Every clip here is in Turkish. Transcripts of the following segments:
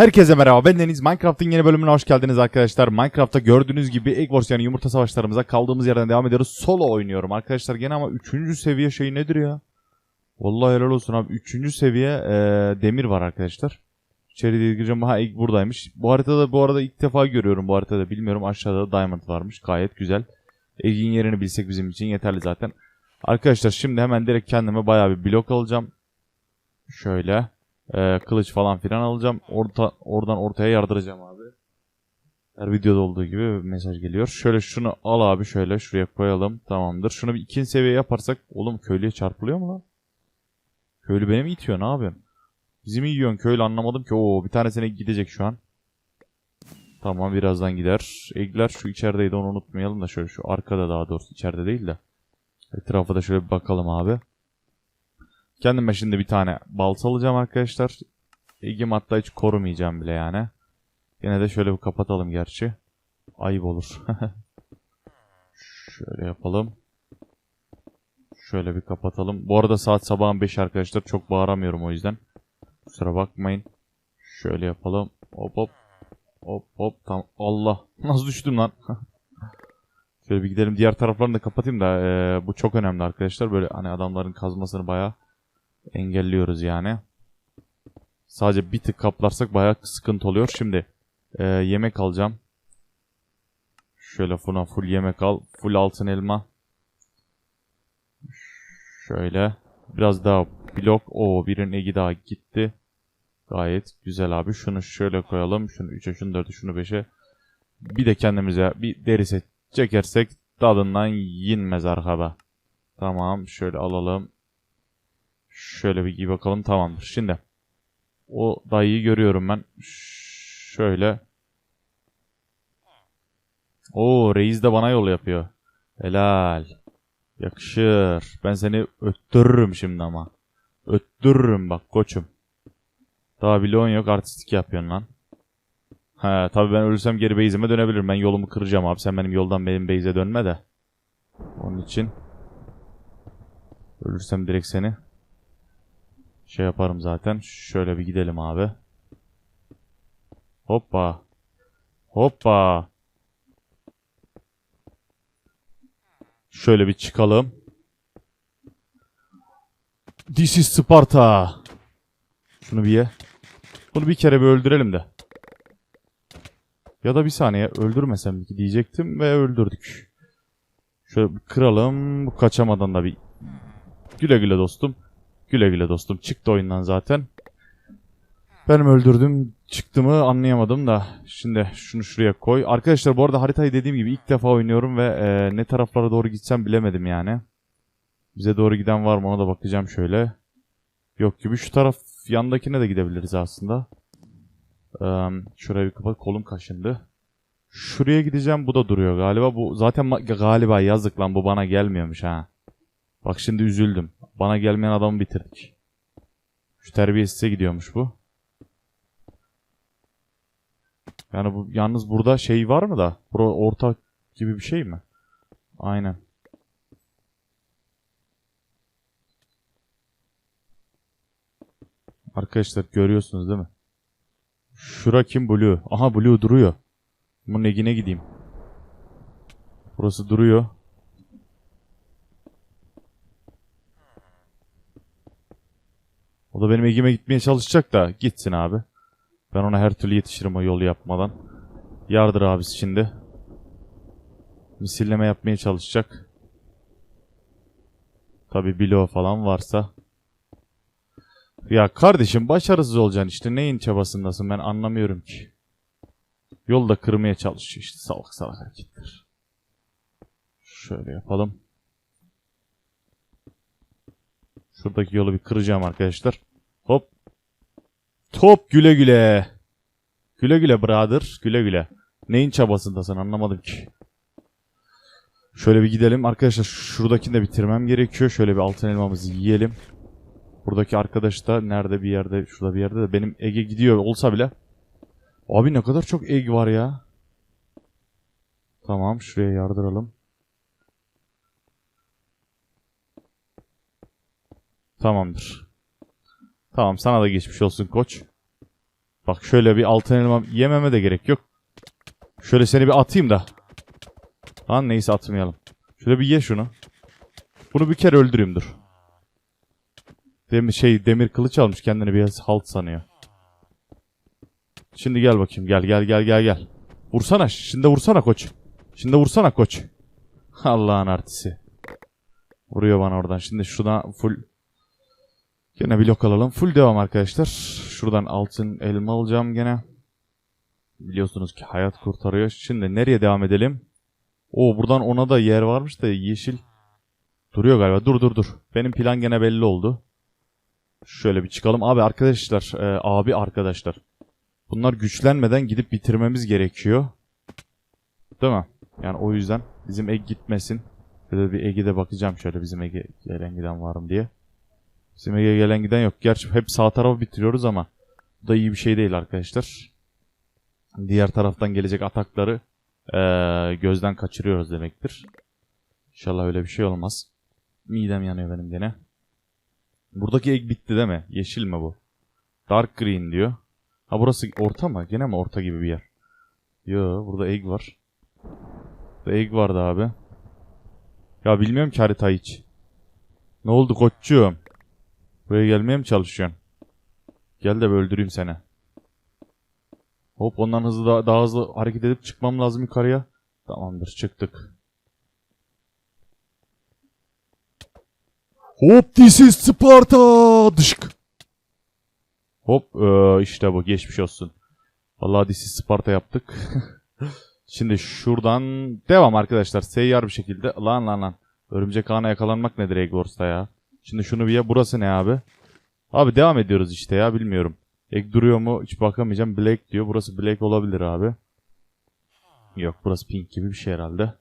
Herkese merhaba ben Deniz. Minecraft'ın yeni bölümüne hoş geldiniz arkadaşlar. Minecraft'ta gördüğünüz gibi Egg Wars yani yumurta savaşlarımıza kaldığımız yerden devam ediyoruz. Solo oynuyorum arkadaşlar gene ama 3. seviye şey nedir ya? Vallahi helal olsun abi. 3. seviye eee, demir var arkadaşlar. İçeri gireceğim. Ha Egg buradaymış. Bu haritada bu arada ilk defa görüyorum bu haritada. Bilmiyorum aşağıda da Diamond varmış. Gayet güzel. Egg'in yerini bilsek bizim için yeterli zaten. Arkadaşlar şimdi hemen direkt kendime bayağı bir blok alacağım. Şöyle. Ee, kılıç falan filan alacağım. Orta, oradan ortaya yardıracağım abi. Her videoda olduğu gibi mesaj geliyor. Şöyle şunu al abi şöyle şuraya koyalım. Tamamdır. Şunu bir ikinci seviye yaparsak. Oğlum köylüye çarpılıyor mu lan? Köylü beni mi itiyor ne yapıyorsun? Bizi mi yiyorsun köylü anlamadım ki. Oo bir tanesine gidecek şu an. Tamam birazdan gider. Egler şu içerideydi onu unutmayalım da şöyle şu arkada daha doğrusu içeride değil de. Etrafa da şöyle bir bakalım abi. Kendime şimdi bir tane balta alacağım arkadaşlar. Egim hatta hiç korumayacağım bile yani. Yine de şöyle bir kapatalım gerçi. Ayıp olur. şöyle yapalım. Şöyle bir kapatalım. Bu arada saat sabahın 5 arkadaşlar. Çok bağıramıyorum o yüzden. Kusura bakmayın. Şöyle yapalım. Hop hop. Hop hop. Tamam. Allah. Nasıl düştüm lan? Şöyle bir gidelim. Diğer taraflarını da kapatayım da. eee, bu çok önemli arkadaşlar. Böyle hani adamların kazmasını bayağı engelliyoruz yani. Sadece bir tık kaplarsak bayağı sıkıntı oluyor. Şimdi e, yemek alacağım. Şöyle buna full yemek al. Full altın elma. Şöyle. Biraz daha blok. O birinin egi daha gitti. Gayet güzel abi. Şunu şöyle koyalım. Şunu 3'e, şunu 4'e, şunu 5'e. Bir de kendimize bir deri set çekersek tadından yenmez arkada. Tamam. Şöyle alalım. Şöyle bir giy bakalım tamamdır. Şimdi o dayıyı görüyorum ben. Şöyle. O reis de bana yol yapıyor. Helal. Yakışır. Ben seni öttürürüm şimdi ama. Öttürürüm bak koçum. Daha bloğun yok artistik yapıyorsun lan. He tabii ben ölürsem geri base'ime dönebilirim. Ben yolumu kıracağım abi. Sen benim yoldan benim base'e dönme de. Onun için. Ölürsem direkt seni şey yaparım zaten. Şöyle bir gidelim abi. Hoppa. Hoppa. Şöyle bir çıkalım. This is Sparta. Şunu bir ye. Bunu bir kere bir öldürelim de. Ya da bir saniye öldürmesem diyecektim ve öldürdük. Şöyle bir kıralım. Bu kaçamadan da bir güle güle dostum. Güle güle dostum. Çıktı oyundan zaten. Benim öldürdüm çıktı mı anlayamadım da. Şimdi şunu şuraya koy. Arkadaşlar bu arada haritayı dediğim gibi ilk defa oynuyorum ve e, ne taraflara doğru gitsem bilemedim yani. Bize doğru giden var mı ona da bakacağım şöyle. Yok gibi şu taraf yandakine de gidebiliriz aslında. Eee şuraya bir kapat kolum kaşındı. Şuraya gideceğim bu da duruyor galiba. Bu zaten galiba yazık lan bu bana gelmiyormuş ha. Bak şimdi üzüldüm. Bana gelmeyen adamı bitirdik. Şu terbiyesize gidiyormuş bu. Yani bu yalnız burada şey var mı da? Bura orta gibi bir şey mi? Aynen. Arkadaşlar görüyorsunuz değil mi? Şura kim Blue? Aha Blue duruyor. Bunun egine gideyim. Burası duruyor. O da benim egime gitmeye çalışacak da gitsin abi. Ben ona her türlü yetişirim o yolu yapmadan. Yardır abisi şimdi. Misilleme yapmaya çalışacak. Tabi bilo falan varsa. Ya kardeşim başarısız olacaksın işte neyin çabasındasın ben anlamıyorum ki. Yolda kırmaya çalışıyor işte salak salak hareketler. Şöyle yapalım. Şuradaki yolu bir kıracağım arkadaşlar. Hop. Top güle güle. Güle güle brother. Güle güle. Neyin çabasındasın anlamadım ki. Şöyle bir gidelim. Arkadaşlar şuradakini de bitirmem gerekiyor. Şöyle bir altın elmamızı yiyelim. Buradaki arkadaş da nerede bir yerde, şurada bir yerde de benim Ege gidiyor olsa bile. Abi ne kadar çok egg var ya. Tamam şuraya yardıralım. Tamamdır. Tamam sana da geçmiş olsun koç. Bak şöyle bir altın elma yememe de gerek yok. Şöyle seni bir atayım da. Lan neyse atmayalım. Şöyle bir ye şunu. Bunu bir kere öldüreyim dur. Demir şey demir kılıç almış kendini biraz halt sanıyor. Şimdi gel bakayım gel gel gel gel gel. Vursana şimdi vursana koç. Şimdi vursana koç. Allah'ın artisi. Vuruyor bana oradan. Şimdi şuradan full Gene blok alalım. Full devam arkadaşlar. Şuradan altın elma alacağım gene. Biliyorsunuz ki hayat kurtarıyor. Şimdi nereye devam edelim? Oo buradan ona da yer varmış da yeşil. Duruyor galiba. Dur dur dur. Benim plan gene belli oldu. Şöyle bir çıkalım. Abi arkadaşlar. e, abi arkadaşlar. Bunlar güçlenmeden gidip bitirmemiz gerekiyor. Değil mi? Yani o yüzden bizim egg gitmesin. Şöyle bir Ege'de bakacağım şöyle bizim Ege gelen giden var mı diye. Bizim Ege gelen giden yok. Gerçi hep sağ tarafı bitiriyoruz ama bu da iyi bir şey değil arkadaşlar. Diğer taraftan gelecek atakları eee, gözden kaçırıyoruz demektir. İnşallah öyle bir şey olmaz. Midem yanıyor benim gene. Buradaki egg bitti değil mi? Yeşil mi bu? Dark green diyor. Ha burası orta mı? Gene mi orta gibi bir yer? Yo burada egg var. Burada egg vardı abi. Ya bilmiyorum ki harita hiç. Ne oldu koççuğum? Buraya gelmeye mi çalışıyorsun? Gel de öldüreyim seni. Hop ondan hızlı daha, daha hızlı hareket edip çıkmam lazım yukarıya. Tamamdır çıktık. Hop this is Sparta! Dışk. Hop ee, işte bu geçmiş olsun. Vallahi this is Sparta yaptık. Şimdi şuradan devam arkadaşlar. Seyyar bir şekilde. Lan lan lan. Örümcek ağına yakalanmak nedir Eggwars'ta ya? Şimdi şunu bir ya. Burası ne abi? Abi devam ediyoruz işte ya. Bilmiyorum. Egg duruyor mu? Hiç bakamayacağım. Black diyor. Burası Black olabilir abi. Yok burası Pink gibi bir şey herhalde.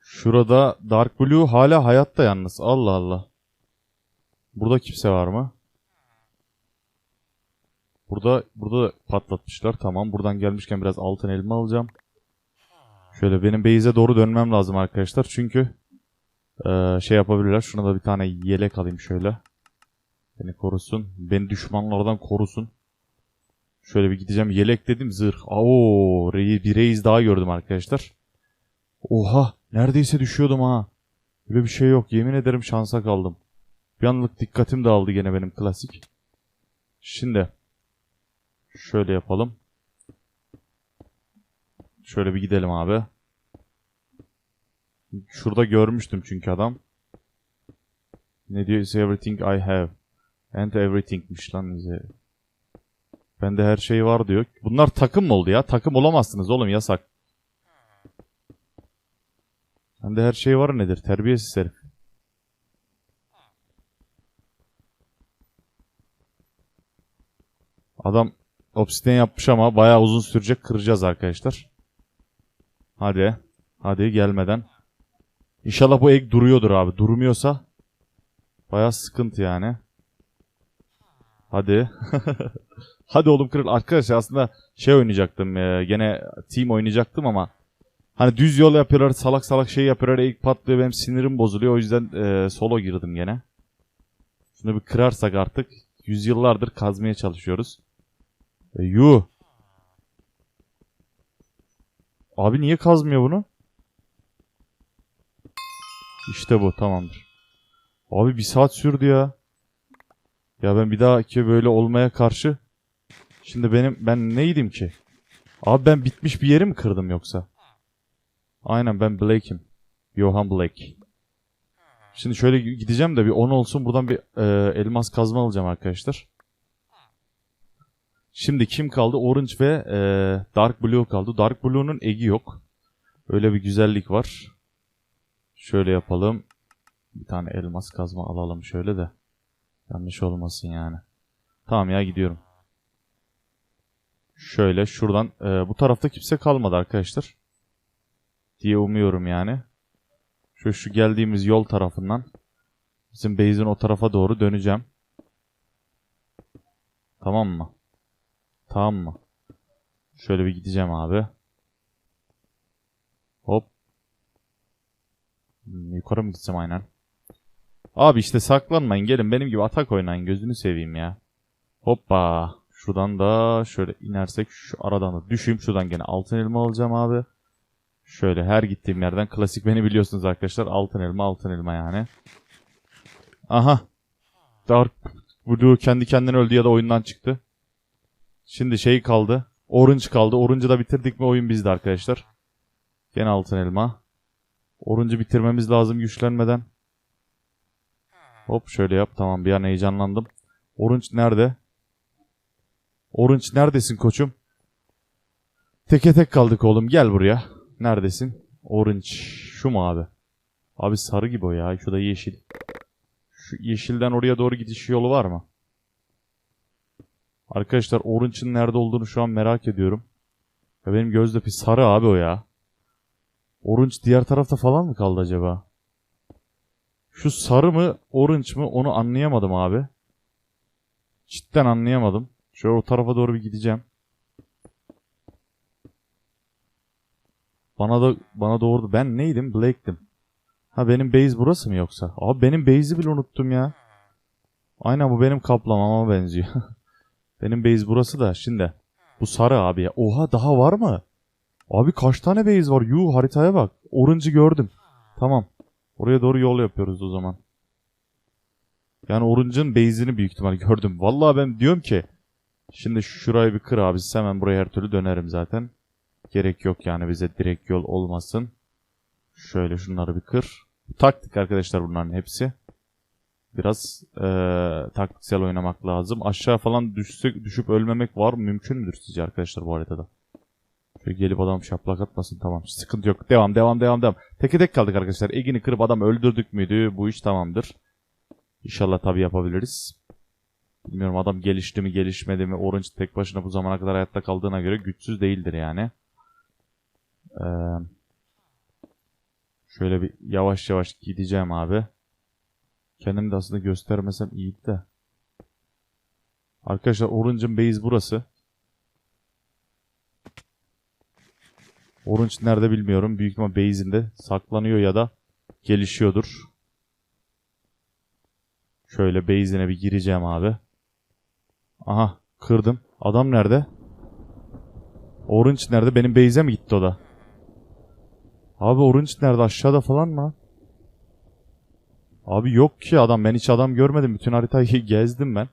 Şurada Dark Blue hala hayatta yalnız. Allah Allah. Burada kimse var mı? Burada burada patlatmışlar. Tamam. Buradan gelmişken biraz altın elma alacağım. Şöyle benim base'e doğru dönmem lazım arkadaşlar. Çünkü eee, şey yapabilirler. Şuna da bir tane yelek alayım şöyle. Beni korusun. Beni düşmanlardan korusun. Şöyle bir gideceğim. Yelek dedim zırh. Oo, bir reis daha gördüm arkadaşlar. Oha, neredeyse düşüyordum ha. Böyle bir şey yok. Yemin ederim şansa kaldım. Bir anlık dikkatim dağıldı gene benim klasik. Şimdi şöyle yapalım. Şöyle bir gidelim abi. Şurada görmüştüm çünkü adam. Ne diyor? Is everything I have. And everything'miş lan. Bende her şey var diyor. Bunlar takım mı oldu ya? Takım olamazsınız oğlum yasak. Bende her şey var nedir? Terbiyesiz herif. Adam obsidian yapmış ama bayağı uzun sürecek. Kıracağız arkadaşlar. Hadi. Hadi gelmeden. İnşallah bu egg duruyordur abi. Durmuyorsa bayağı sıkıntı yani. Hadi. Hadi oğlum kırıl. Arkadaşlar aslında şey oynayacaktım. e, gene team oynayacaktım ama hani düz yol yapıyorlar. Salak salak şey yapıyorlar. Egg patlıyor. Benim sinirim bozuluyor. O yüzden e, solo girdim gene. Şunu bir kırarsak artık. Yüzyıllardır kazmaya çalışıyoruz. E, yuh. Abi niye kazmıyor bunu? İşte bu tamamdır. Abi bir saat sürdü ya. Ya ben bir dahaki böyle olmaya karşı Şimdi benim ben neydim ki? Abi ben bitmiş bir yeri mi kırdım yoksa? Aynen ben Blake'im. Johan Blake. Şimdi şöyle gideceğim de bir 10 olsun buradan bir e, elmas kazma alacağım arkadaşlar. Şimdi kim kaldı? Orange ve e, Dark Blue kaldı. Dark Blue'nun egi yok. Öyle bir güzellik var. Şöyle yapalım. Bir tane elmas kazma alalım şöyle de. Yanlış olmasın yani. Tamam ya gidiyorum. Şöyle şuradan e, bu tarafta kimse kalmadı arkadaşlar. Diye umuyorum yani. Şu şu geldiğimiz yol tarafından bizim base'in o tarafa doğru döneceğim. Tamam mı? Tamam mı? Şöyle bir gideceğim abi. Hop. Yukarı mı gitsem aynen? Abi işte saklanmayın gelin benim gibi atak oynayın gözünü seveyim ya. Hoppa. Şuradan da şöyle inersek şu aradan da düşeyim. Şuradan gene altın elma alacağım abi. Şöyle her gittiğim yerden klasik beni biliyorsunuz arkadaşlar. Altın elma altın elma yani. Aha. Dark Blue kendi kendine öldü ya da oyundan çıktı. Şimdi şey kaldı. Orange kaldı. Orange'ı da bitirdik mi oyun bizde arkadaşlar. Gene altın elma. Orange'ı bitirmemiz lazım güçlenmeden. Hop şöyle yap. Tamam bir an heyecanlandım. Orange nerede? Orange neredesin koçum? Teke tek kaldık oğlum. Gel buraya. Neredesin? Orange. Şu mu abi? Abi sarı gibi o ya. Şu da yeşil. Şu yeşilden oraya doğru gidiş yolu var mı? Arkadaşlar Orange'ın nerede olduğunu şu an merak ediyorum. Ya benim gözde bir sarı abi o ya. Orange diğer tarafta falan mı kaldı acaba? Şu sarı mı orange mı onu anlayamadım abi. Cidden anlayamadım. Şöyle o tarafa doğru bir gideceğim. Bana da bana doğru ben neydim? Blake'tim. Ha benim base burası mı yoksa? Abi benim base'i bile unuttum ya. Aynen bu benim kaplamama benziyor. benim base burası da şimdi. Bu sarı abi ya. Oha daha var mı? Abi kaç tane base var? Yuh haritaya bak. Orange'ı gördüm. Tamam. Oraya doğru yol yapıyoruz o zaman. Yani Orange'ın base'ini büyük ihtimal gördüm. Vallahi ben diyorum ki şimdi şurayı bir kır abi. Hemen buraya her türlü dönerim zaten. Gerek yok yani bize direkt yol olmasın. Şöyle şunları bir kır. Taktik arkadaşlar bunların hepsi. Biraz eee, taktiksel oynamak lazım. Aşağı falan düşsek, düşüp ölmemek var mı? Mümkün müdür sizce arkadaşlar bu haritada? Şöyle gelip adam şaplak atmasın tamam. Sıkıntı yok. Devam devam devam devam. Teke tek kaldık arkadaşlar. Egin'i kırıp adam öldürdük müydü? Bu iş tamamdır. İnşallah tabi yapabiliriz. Bilmiyorum adam gelişti mi gelişmedi mi. Orange tek başına bu zamana kadar hayatta kaldığına göre güçsüz değildir yani. Ee, şöyle bir yavaş yavaş gideceğim abi. Kendimi de aslında göstermesem iyiydi de. Arkadaşlar Orange'ın base burası. Orange nerede bilmiyorum. Büyük ihtimal base'inde saklanıyor ya da gelişiyordur. Şöyle base'ine bir gireceğim abi. Aha kırdım. Adam nerede? Orange nerede? Benim base'e mi gitti o da? Abi Orange nerede? Aşağıda falan mı? Abi yok ki adam. Ben hiç adam görmedim. Bütün haritayı gezdim ben.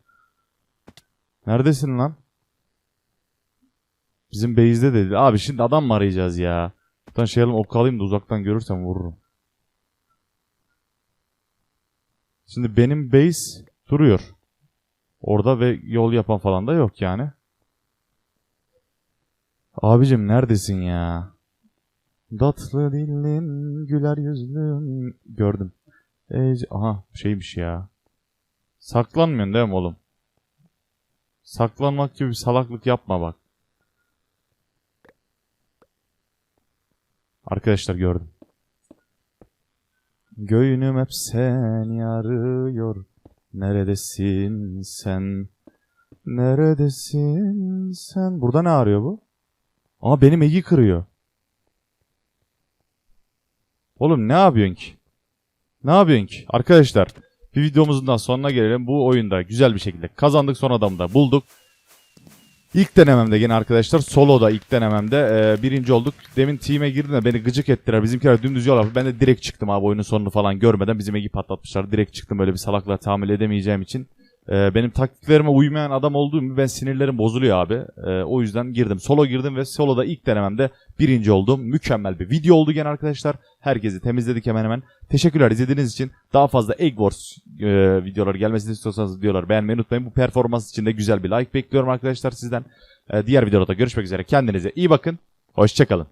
Neredesin lan? Bizim base'de dedi. Abi şimdi adam mı arayacağız ya? Buradan şey alayım ok alayım da uzaktan görürsem vururum. Şimdi benim base duruyor. Orada ve yol yapan falan da yok yani. Abicim neredesin ya? Tatlı dilin, güler yüzlün. Gördüm. Ece... Aha şeymiş ya. Saklanmıyorsun değil mi oğlum? Saklanmak gibi bir salaklık yapma bak. Arkadaşlar gördüm. Göğünüm hep seni arıyor. Neredesin sen? Neredesin sen? Burada ne arıyor bu? Aa benim egi kırıyor. Oğlum ne yapıyorsun ki? Ne yapıyorsun ki? Arkadaşlar bir videomuzun daha sonuna gelelim. Bu oyunda güzel bir şekilde kazandık. Son adamı da bulduk. İlk denememde gene arkadaşlar soloda ilk denememde e, birinci olduk. Demin team'e girdim de beni gıcık ettiler. Bizimkiler dümdüz yol yaptı. Ben de direkt çıktım abi oyunun sonunu falan görmeden. Bizim egi patlatmışlar. Direkt çıktım böyle bir salaklığa tahammül edemeyeceğim için. E, benim taktiklerime uymayan adam olduğum gibi ben sinirlerim bozuluyor abi. E, o yüzden girdim. Solo girdim ve soloda ilk denememde birinci oldum. Mükemmel bir video oldu gene arkadaşlar. Herkesi temizledik hemen hemen. Teşekkürler izlediğiniz için. Daha fazla Egg Wars e, videoları gelmesini istiyorsanız videoları beğenmeyi unutmayın. Bu performans için de güzel bir like bekliyorum arkadaşlar sizden. E, diğer videoda görüşmek üzere. Kendinize iyi bakın. Hoşçakalın.